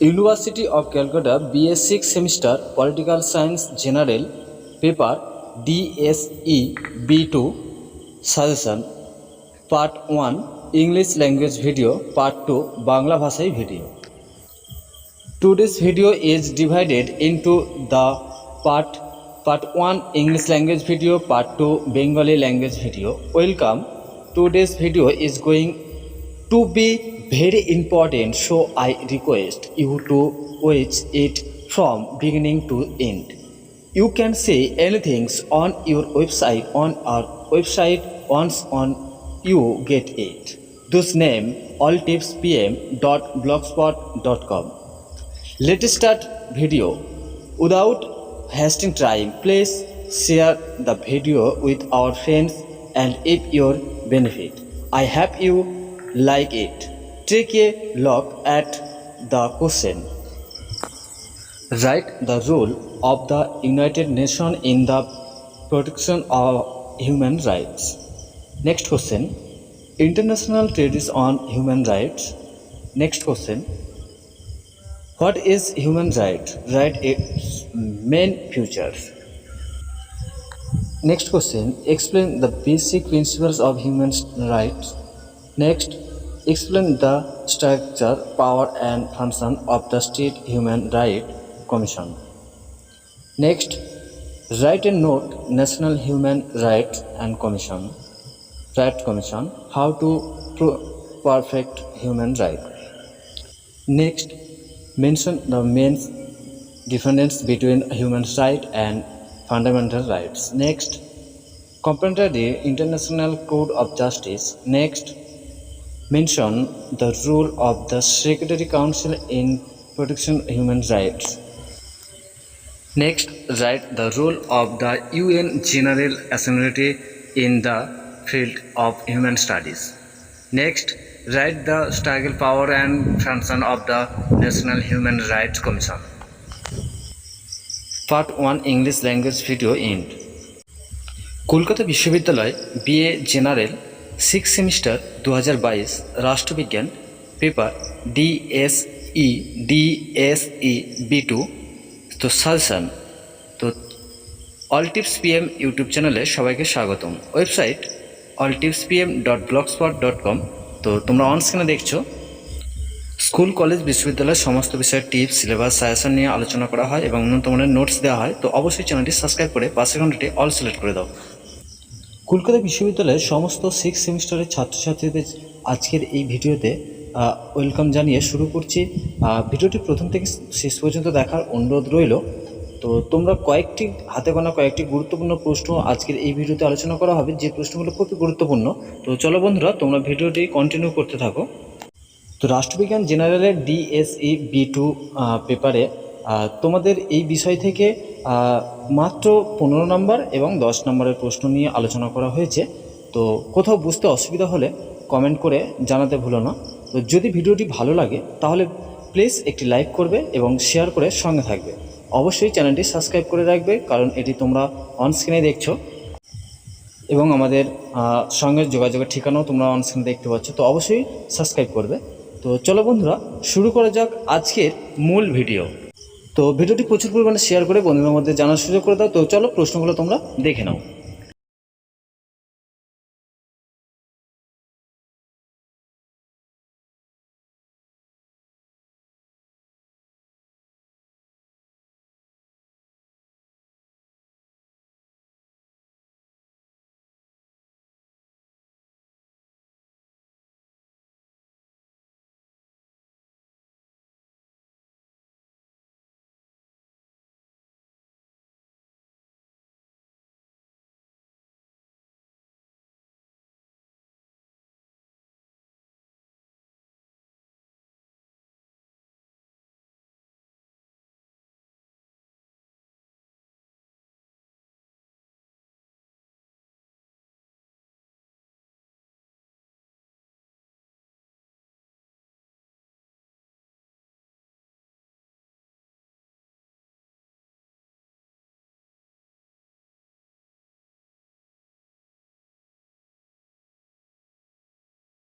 University of Calcutta BS six semester political science general paper DSE B two suggestion part one English language video part two Bangla ভাষায় video to today's video is divided into the part part one English language video part two Bengali language video welcome to today's video is going to be very important, so I request you to watch it from beginning to end. You can say anything on your website on our website once on you get it. Those name alltipspm.blogspot.com. Let's start video. Without wasting time, please share the video with our friends and if your benefit. I hope you like it. Take a look at the question. Write the role of the United Nations in the protection of human rights. Next question. International treaties on human rights. Next question. What is human right? Right its main features. Next question. Explain the basic principles of human rights. Next. Explain the structure, power and function of the State Human Rights Commission. Next. Write a note National Human Rights and Commission. Right Commission. How to perfect human right. Next, mention the main difference between human rights and fundamental rights. Next, compare the International Code of Justice. Next, mention the role of the Secretary Council in protection of human rights. Next, write the role of the UN General Assembly in the field of human studies. Next, write the struggle power and function of the National Human Rights Commission. Part 1 English language video end. Kolkata বিশ্ববিদ্যালয় BA general six semester দু হাজার বাইশ রাষ্ট্রবিজ্ঞান paper DSE DSE B two তো suggestion তো all tips PM YouTube চ্যানেলে সবাইকে স্বাগতম। Website all tips PM dot blog spot dot com তো তোমরা অন স্ক্রিনে দেখছ। স্কুল কলেজ বিশ্ববিদ্যালয়ের সমস্ত বিষয়ের টিপস সিলেবাস সাজেশন নিয়ে আলোচনা করা হয় এবং উন্নত নোটস দেওয়া হয়। তো অবশ্যই চ্যানেলটি সাবস্ক্রাইব করে পাশের ঘন্টাটি অল সিলেক্ট করে দাও। কলকাতা বিশ্ববিদ্যালয়ের সমস্ত সিক্স সেমিস্টারের ছাত্রছাত্রীদের আজকের এই ভিডিওতে ওয়েলকাম জানিয়ে শুরু করছি। ভিডিওটি প্রথম থেকে শেষ পর্যন্ত দেখার অনুরোধ রইল। তো তোমরা কয়েকটি, হাতে গোনা কয়েকটি গুরুত্বপূর্ণ প্রশ্ন আজকের এই ভিডিওতে আলোচনা করা হবে। যে প্রশ্নগুলো খুবই গুরুত্বপূর্ণ, তো চলো বন্ধুরা, তোমরা ভিডিওটি কন্টিনিউ করতে থাকো। তো রাষ্ট্রবিজ্ঞান জেনারেলের ডিএসই বি টু পেপারে তোমাদের এই বিষয় থেকে মাত্র পনেরো নম্বর এবং দশ নম্বরের প্রশ্ন নিয়ে আলোচনা করা হয়েছে। তো কোথাও বুঝতে অসুবিধা হলে কমেন্ট করে জানাতে ভুলো না। তো যদি ভিডিওটি ভালো লাগে, তাহলে প্লিজ একটি লাইক করবে এবং শেয়ার করে সঙ্গে থাকবে। অবশ্যই চ্যানেলটি সাবস্ক্রাইব করে রাখবে, কারণ এটি তোমরা অনস্ক্রিনে দেখছ। এবং আমাদের সঙ্গে যোগাযোগের ঠিকানাও তোমরা অন স্ক্রিনে দেখতে পাচ্ছ, তো অবশ্যই সাবস্ক্রাইব করবে। তো চলো বন্ধুরা, শুরু করা যাক আজকের মূল ভিডিও তো ভিডিওটি প্রচুর পরিমাণে শেয়ার করে বন্ধুদের মধ্যে জানার সুযোগ করে দাও। তো চলো প্রশ্নগুলো তোমরা দেখে নাও।